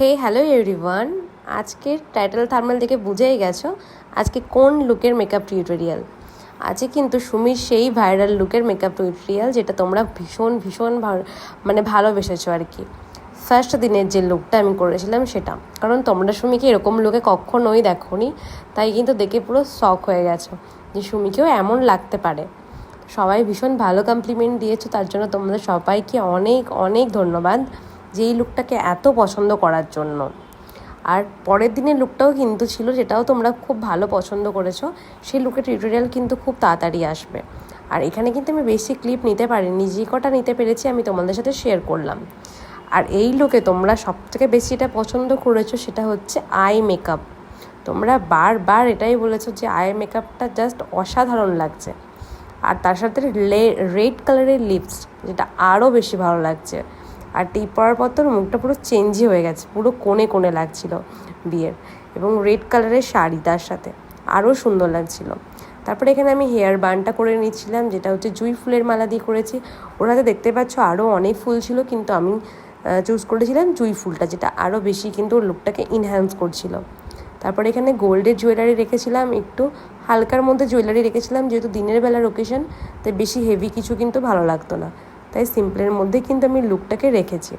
হে hello everyone আজকের title thermal দেখে বুঝেই গেছো আজকে কোন লুকের মেকআপ টিউটোরিয়াল আজকে কিন্তু সুমির সেই ভাইরাল লুকের মেকআপ টিউটোরিয়াল যেটা তোমরা ভীষণ ভীষণ মানে ভালোবেসেছো আর কি। ফার্স্ট দিনের যে লুকটা আমি করেছিলাম সেটা। কারণ তোমরা সুমিকে এরকম লুকে কখনোই দেখোনি, তাই কিন্তু দেখে পুরো শখ হয়ে গেছো যে সুমিকেও এমন লাগতে পারে। সবাই ভীষণ ভালো কমপ্লিমেন্ট দিয়েছ, তার জন্য তোমাদের সবাইকে অনেক অনেক ধন্যবাদ। যে এই লুকটাকে এত পছন্দ করার জন্য। আর পরের দিনের লুকটাও কিন্তু ছিল যেটাও তোমরা খুব ভালো পছন্দ করেছ। সেই লুকের টিউটোরিয়াল কিন্তু খুব তাড়াতাড়ি আসবে। আর এখানে কিন্তু আমি বেশি ক্লিপ নিতে পারিনি, যে কটা নিতে পেরেছি আমি তোমাদের সাথে শেয়ার করলাম। আর এই লুকে তোমরা সবথেকে বেশি এটা পছন্দ করেছ সেটা হচ্ছে আই মেকআপ তোমরা বারবার এটাই বলেছ যে আই মেকআপটা জাস্ট অসাধারণ লাগছে। আর তার সাথে রেড কালারের লিপস যেটা আরও বেশি ভালো লাগছে। আর টিপ পরার পর তোর মুখটা পুরো চেঞ্জই হয়ে গেছে, পুরো কোণে কোণে লাগছিল বিয়ের এবং রেড কালারের শাড়ি তার সাথে আরও সুন্দর লাগছিল। তারপরে এখানে আমি হেয়ার বানটা করে নিচ্ছিলাম, যেটা হচ্ছে জুই ফুলের মালা দিয়ে করেছি। ওর দেখতে পাচ্ছ আরও অনেক ফুল ছিল, কিন্তু আমি চুজ করেছিলাম জুই ফুলটা, যেটা আরও বেশি কিন্তু ওর লুকটাকে ইনহ্যান্স করছিল। তারপরে এখানে গোল্ডের জুয়েলারি রেখেছিলাম, একটু হালকার মধ্যে জুয়েলারি রেখেছিলাম, যেহেতু দিনের বেলার ওকেশন তাই বেশি হেভি কিছু কিন্তু ভালো লাগতো না। তাই সিম্পলের মধ্যে কিন্তু আমি লুকটাকে রেখেছি।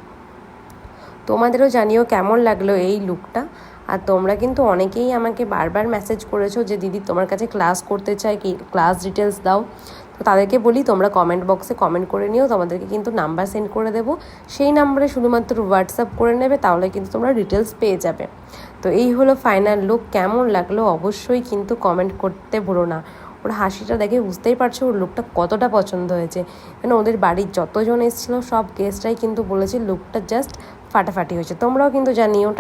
তোমাদেরও জানিও কেমন লাগল এই লুকটা। আর তোমরা কিন্তু অনেকেই আমাকে বারবার মেসেজ করেছ যে, দিদি, তোমার কাছে ক্লাস করতে চাই, কি ক্লাস ডিটেলস দাও? তো তাদেরকে বলি, তোমরা কমেন্ট বক্সে কমেন্ট করে নিও, তোমাদেরকে কিন্তু নাম্বার সেন্ড করে দেবো। সেই নাম্বারে শুধুমাত্র হোয়াটসঅ্যাপ করে নেবে, তাহলে কিন্তু তোমরা ডিটেলস পেয়ে যাবে। তো এই হলো ফাইনাল লুক কেমন লাগল অবশ্যই কিন্তু কমেন্ট করতে ভুলো না। ওর হাসিটা দেখে বুঝতেই পারছ ওর লুকটা কতটা পছন্দ হয়েছে। মানে ওদের বাড়ির যতজন এসেছিল, সব গেস্টরাই কিন্তু বলেছে লুকটা জাস্ট ফাটাফাটি হয়েছে। তোমরাও কিন্তু জানিও